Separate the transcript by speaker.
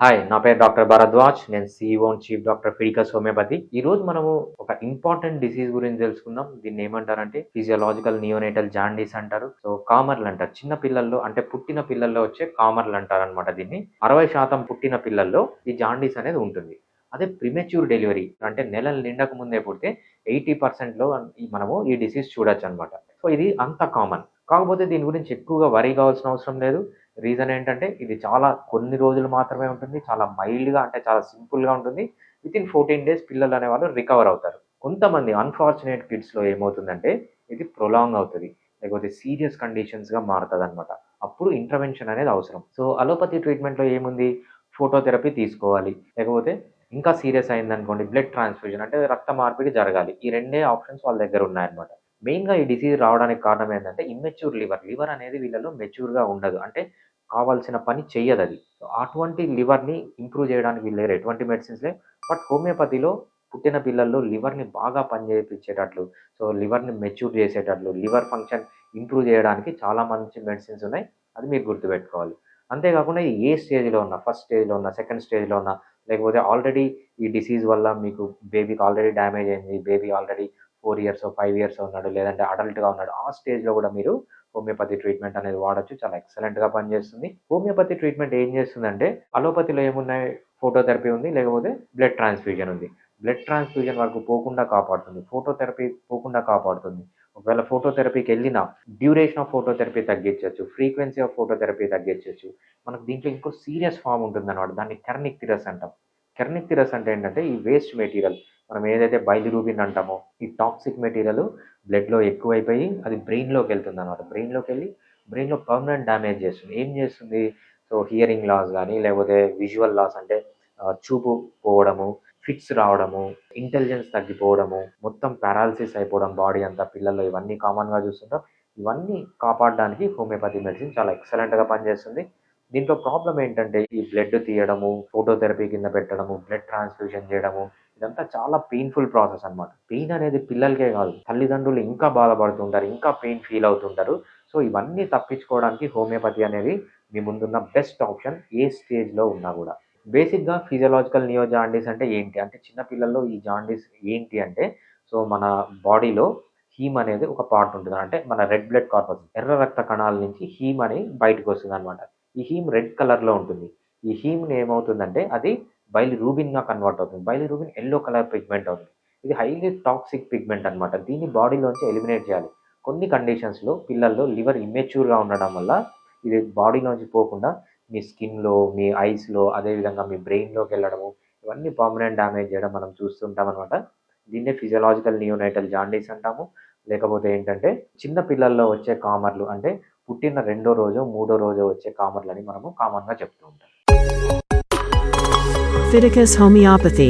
Speaker 1: Hi నా పేరు doctor Bharadwaj. నేను సిఇఓ చీఫ్ డాక్టర్ ఫిడికస్ హోమియోపతి ఈ రోజు మనము ఒక ఇంపార్టెంట్ డిసీజ్ గురించి తెలుసుకుందాం. దీన్ని ఏమంటారంటే ఫిజియోలాజికల్ నియోనేటల్ జాండీస్ అంటారు. సో కామర్లు అంటారు. చిన్న పిల్లల్లో అంటే పుట్టిన పిల్లల్లో వచ్చే కామర్లు అంటారు అనమాట దీన్ని. అరవై శాతం పుట్టిన పిల్లల్లో ఈ జాండీస్ అనేది ఉంటుంది. అదే ప్రిమెచ్యూర్ డెలివరీ అంటే నెలలు నిండక ముందే పుడితే ఎయిటీ పర్సెంట్లో మనము ఈ డిసీజ్ చూడొచ్చు అనమాట సో ఇది అంత కామన్ కాకపోతే దీని గురించి ఎక్కువగా వరీ కావాల్సిన అవసరం లేదు. రీజన్ ఏంటంటే ఇది చాలా కొన్ని రోజులు మాత్రమే ఉంటుంది చాలా మైల్డ్గా అంటే చాలా సింపుల్గా ఉంటుంది. విత్ ఇన్ ఫోర్టీన్ డేస్ పిల్లలు అనేవాళ్ళు రికవర్ అవుతారు. కొంతమంది అన్ఫార్చునేట్ కిడ్స్లో ఏమవుతుందంటే ఇది ప్రొలాంగ్ అవుతుంది లేకపోతే సీరియస్ కండిషన్స్గా మారుతుంది అనమాట అప్పుడు ఇంటర్వెన్షన్ అనేది అవసరం. సో అలోపతి ట్రీట్మెంట్లో ఏముంది? ఫోటోథెరపీ తీసుకోవాలి. లేకపోతే ఇంకా సీరియస్ అయిందనుకోండి బ్లడ్ ట్రాన్స్ఫ్యూజన్ అంటే రక్త మార్పిడి జరగాలి. ఈ రెండే ఆప్షన్స్ వాళ్ళ దగ్గర ఉన్నాయన్నమాట. మెయిన్గా ఈ డిసీజ్ రావడానికి కారణం ఏంటంటే ఇమ్మెచ్యూర్ లివర్. లివర్ అనేది వీళ్ళలో మెచ్యూర్గా ఉండదు. అంటే కావాల్సిన పని చెయ్యదు అది అటువంటి లివర్ని ఇంప్రూవ్ చేయడానికి వీళ్ళు లేరు. ఎటువంటి మెడిసిన్స్లే బట్ హోమియోపతిలో పుట్టిన పిల్లల్లో లివర్ని బాగా పనిచేయించేటట్లు సో లివర్ని మెచ్యూర్ చేసేటట్లు లివర్ ఫంక్షన్ ఇంప్రూవ్ చేయడానికి చాలా మంచి మెడిసిన్స్ ఉన్నాయి. అది మీరు గుర్తుపెట్టుకోవాలి. అంతేకాకుండా ఏ స్టేజ్లో ఉన్నా ఫస్ట్ స్టేజ్లో ఉన్నా సెకండ్ స్టేజ్లో ఉన్నా లేకపోతే ఆల్రెడీ ఈ డిసీజ్ వల్ల మీకు బేబీకి ఆల్రెడీ డ్యామేజ్ అయింది baby already four years five years ఉన్నాడు లేదంటే అడల్ట్గా ఉన్నాడు ఆ స్టేజ్లో కూడా మీరు హోమియోపతి ట్రీట్మెంట్ అనేది వాడచ్చు. చాలా ఎక్సలెంట్గా పనిచేస్తుంది. హోమియోపతి ట్రీట్మెంట్ ఏం చేస్తుందంటే అలోపతిలో ఏమున్నాయి? ఫోటోథెరపీ ఉంది లేకపోతే బ్లడ్ ట్రాన్స్ఫ్యూజన్ ఉంది. బ్లడ్ ట్రాన్స్ఫ్యూజన్ వరకు పోకుండా కాపాడుతుంది. ఫోటోథెరపీ పోకుండా కాపాడుతుంది. ఒకవేళ ఫోటోథెరపీకి వెళ్ళినా డ్యూరేషన్ ఆఫ్ ఫోటోథెరపీ తగ్గించవచ్చు ఫ్రీక్వెన్సీ ఆఫ్ ఫోటోథెరపీ తగ్గించవచ్చు మనకు దీంట్లో ఇంకో సీరియస్ ఫామ్ ఉంటుంది అనమాట దాన్ని కెర్నిక్ తిరస్ అంటాం. కెర్నిక్ తిరస్ అంటే ఏంటంటే ఈ వేస్ట్ మెటీరియల్ మనం ఏదైతే బయలురూబిన్ అంటామో ఈ టాక్సిక్ మెటీరియల్ బ్లడ్లో ఎక్కువైపోయి అది బ్రెయిన్లోకి వెళ్తుంది అనమాట బ్రెయిన్లోకి వెళ్ళి బ్రెయిన్లో పర్మనెంట్ డ్యామేజ్ చేస్తుంది. ఏం చేస్తుంది? సో హియరింగ్ లాస్ కానీ లేకపోతే విజువల్ లాస్ అంటే చూపు పోవడము ఫిట్స్ రావడము ఇంటెలిజెన్స్ తగ్గిపోవడము మొత్తం పారాలసిస్ అయిపోవడం బాడీ అంతా పిల్లల్లో ఇవన్నీ కామన్గా చూస్తుంటాం. ఇవన్నీ కాపాడడానికి హోమియోపతి మెడిసిన్ చాలా ఎక్సలెంట్గా పనిచేస్తుంది. దీంట్లో ప్రాబ్లం ఏంటంటే ఈ బ్లడ్ తీయడము ఫోటోథెరపీ కింద పెట్టడము బ్లడ్ ట్రాన్స్ఫ్యూషన్ చేయడము ఇదంతా చాలా పెయిన్ఫుల్ ప్రాసెస్ అన్నమాట. పెయిన్ అనేది పిల్లలకే కాదు తల్లిదండ్రులు ఇంకా బాధపడుతుంటారు ఇంకా పెయిన్ ఫీల్ అవుతుంటారు. సో ఇవన్నీ తప్పించుకోవడానికి హోమియోపతి అనేది మీ ముందున్న బెస్ట్ ఆప్షన్ ఏ స్టేజ్లో ఉన్నా కూడా. బేసిక్గా ఫిజియలాజికల్ నియో జాండీస్ అంటే ఏంటి? అంటే చిన్న పిల్లల్లో ఈ జాండీస్ ఏంటి అంటే సో మన బాడీలో హీమ్ అనేది ఒక పార్ట్ ఉంటుంది అంటే మన రెడ్ బ్లడ్ కార్పస్ ఎర్ర రక్త కణాల నుంచి హీమ్ అని బయటకు వస్తుంది అనమాట ఈ హీమ్ రెడ్ కలర్లో ఉంటుంది. ఈ హీమ్ని ఏమవుతుందంటే అది బయలు రూబిన్గా కన్వర్ట్ అవుతుంది. బయలు రూబిన్ ఎల్లో కలర్ పిగ్మెంట్ అవుతుంది. ఇది హైలీ టాక్సిక్ పిగ్మెంట్ అనమాట దీన్ని బాడీలోంచి ఎలిమినేట్ చేయాలి. కొన్ని కండిషన్స్లో పిల్లల్లో లివర్ ఇమ్మెచ్యూర్గా ఉండడం వల్ల ఇది బాడీలోంచి పోకుండా మీ స్కిన్లో మీ ఐస్లో అదేవిధంగా మీ బ్రెయిన్లోకి వెళ్ళడము ఇవన్నీ పర్మనెంట్ డ్యామేజ్ చేయడం మనం చూస్తుంటాం అనమాట దీన్నే ఫిజియలాజికల్ నియోనైటల్ జాండీస్ అంటాము. లేకపోతే ఏంటంటే చిన్న పిల్లల్లో వచ్చే కామర్లు అంటే పుట్టిన రెండో రోజు మూడో రోజు వచ్చే కామర్లని మనము కామన్గా చెప్తూ ఉంటాం.
Speaker 2: Fiticus homeopathy